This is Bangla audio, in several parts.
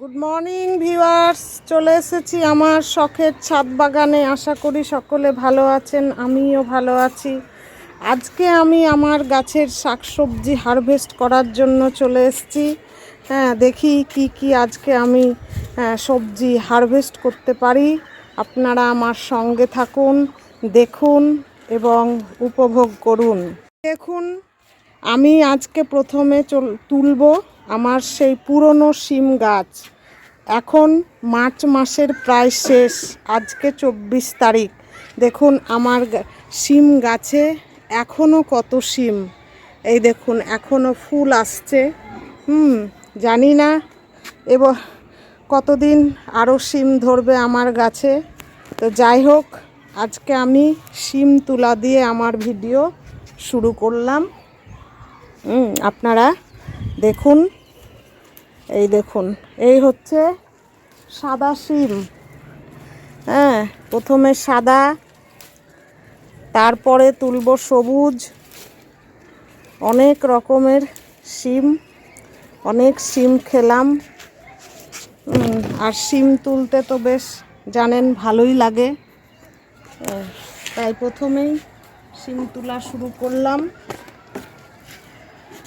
গুড মর্নিং ভিউয়ার্স চলে এসেছি আমার শখের ছাদ বাগানে। আশা করি সকলে ভালো আছেন আমিও ভালো আছি। আজকে আমি আমার গাছের শাকসবজি হারভেস্ট করার জন্য চলে এসেছি। হ্যাঁ দেখি কি কি আজকে আমি হ্যাঁ, সবজি হারভেস্ট করতে পারি। আপনারা আমার সঙ্গে থাকুন দেখুন এবং উপভোগ করুন। দেখুন আমি আজকে প্রথমে চল তুলব। আমার সেই পুরনো শিম গাছ। এখন মার্চ মাসের প্রায় শেষ, আজকে চব্বিশ তারিখ। দেখুন, আমার শিম গাছে এখনও কত শিম। এই দেখুন এখনও ফুল আসছে। হুম, জানি না এবার কতদিন আরও শিম ধরবে আমার গাছে। তো যাই হোক, আজকে আমি শিম তুলা দিয়ে আমার ভিডিও শুরু করলাম। আপনারা দেখুন এই দেখুন, এই হচ্ছে সাদা শিম। হ্যাঁ প্রথমে সাদা, তারপরে তুলব সবুজ। অনেক রকমের শিম, অনেক শিম খেলাম। আর শিম তুলতে তো বেশ, জানেন, ভালোই লাগে। তাই প্রথমেই শিম তোলা শুরু করলাম।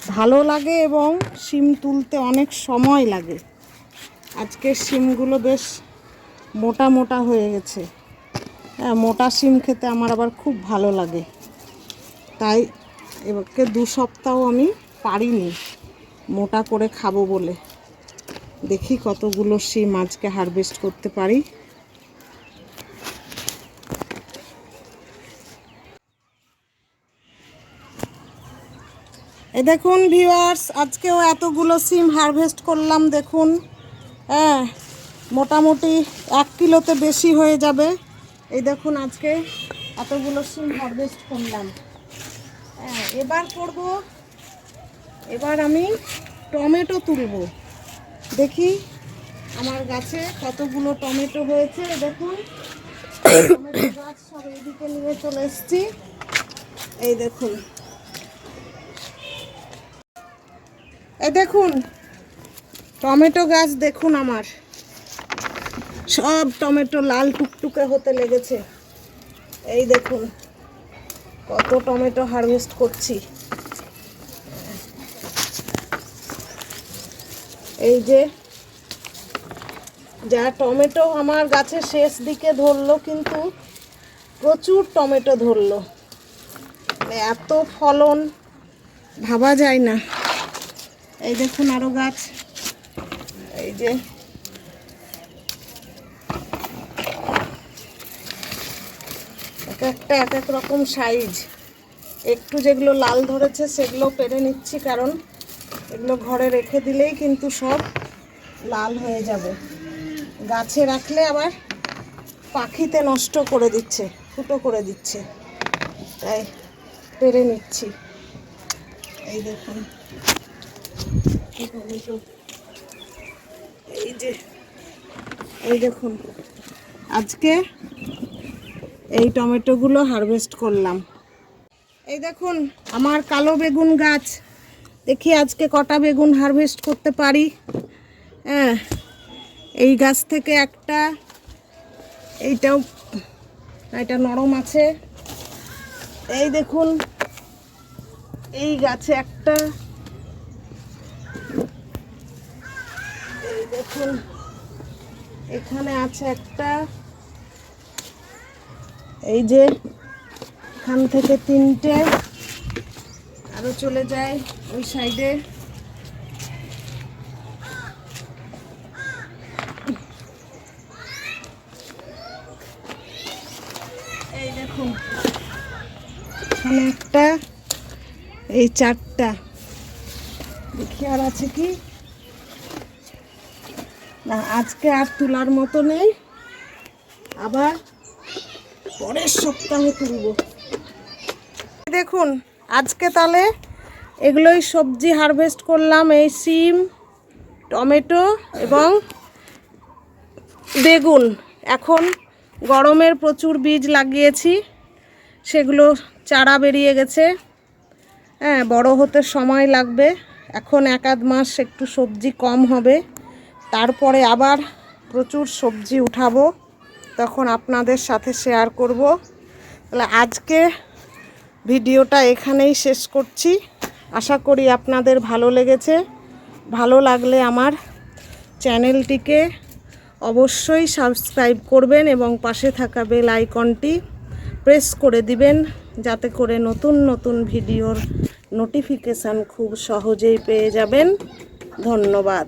ভালো লাগে এবং শিম তুলতে অনেক সময় লাগে। আজকে শিমগুলো বেশ মোটা মোটা হয়ে গেছে। হ্যাঁ মোটা শিম খেতে আমার আবার খুব ভালো লাগে। তাই এবারকে দু সপ্তাহ আমি পারিনি মোটা করে খাব বলে। দেখি কতগুলো শিম আজকে হারভেস্ট করতে পারি। এই দেখুন ভিউয়ার্স আজকেও এতগুলো সিম হারভেস্ট করলাম, দেখুন। হ্যাঁ মোটামুটি এক কিলোতে বেশি হয়ে যাবে। এই দেখুন আজকে এতগুলো সিম হারভেস্ট করলাম। হ্যাঁ এবার করব, এবার আমি টমেটো তুলব। দেখি আমার গাছে কতগুলো টমেটো হয়েছে দেখুন। গাছ সব এইদিকে নিয়ে চলে এসেছি। এই দেখুন। এই দেখুন, টমেটো গাছ দেখুন আমার। সব টমেটো লাল টুকটুকে হতে লেগেছে। এই দেখুন, কত টমেটো হারভেস্ট করছি। এই যে, যা টমেটো আমার গাছে শেষ দিকে ধরলো, কিন্তু প্রচুর টমেটো ধরলো। এত ফলন ভাবা যায় না। এই দেখুন আরও গাছ। এই যে। এক একটা এক এক রকম সাইজ একটু যেগুলো লাল ধরেছে, সেগুলো পেরে নিচ্ছি কারণ এগুলো ঘরে রেখে দিলেই কিন্তু সব লাল হয়ে যাবে। গাছে রাখলে আবার পাখিতে নষ্ট করে দিচ্ছে, ফুটো করে দিচ্ছে। তাই পেরে নিচ্ছি। এই দেখুন। এই যে এই দেখুন, আজকে এই টমেটোগুলো হারভেস্ট করলাম। এই দেখুন, আমার কালো বেগুন গাছ। দেখি আজকে কটা বেগুন হারভেস্ট করতে পারি। হ্যাঁ এই গাছ থেকে একটা, এইটাও, এটা নরম আছে। এই দেখুন, এই গাছে একটা দেখুন এখানে আছে একটা, এই যে এখান থেকে তিনটে, আরও চলে যায় ওই সাইডে। এই দেখুন, এখানে একটা, এই চারটা। দেখি আর আছে কি? না, আজকে আর তোলার মতো নেই। আবার পরের সপ্তাহে তুলব। দেখুন, আজকে তাহলে এগুলোই সবজি হারভেস্ট করলাম, এই সিম, টমেটো এবং বেগুন। এখন গরমের প্রচুর বীজ লাগিয়েছি, সেগুলো চারা বেরিয়ে গেছে। হ্যাঁ বড় হতে সময় লাগবে। এখন এক আধ মাস একটু সবজি কম হবে। তারপরে আবার প্রচুর সবজি উঠাবো, তখন আপনাদের সাথে শেয়ার করব। তাহলে আজকে ভিডিওটা এখানেই শেষ করছি। আশা করি আপনাদের ভালো লেগেছে। ভালো লাগলে আমার চ্যানেলটিকে অবশ্যই সাবস্ক্রাইব করবেন এবং পাশে থাকা বেল আইকনটি প্রেস করে দিবেন, যাতে করে নতুন নতুন ভিডিওর নোটিফিকেশান খুব সহজেই পেয়ে যাবেন। ধন্যবাদ।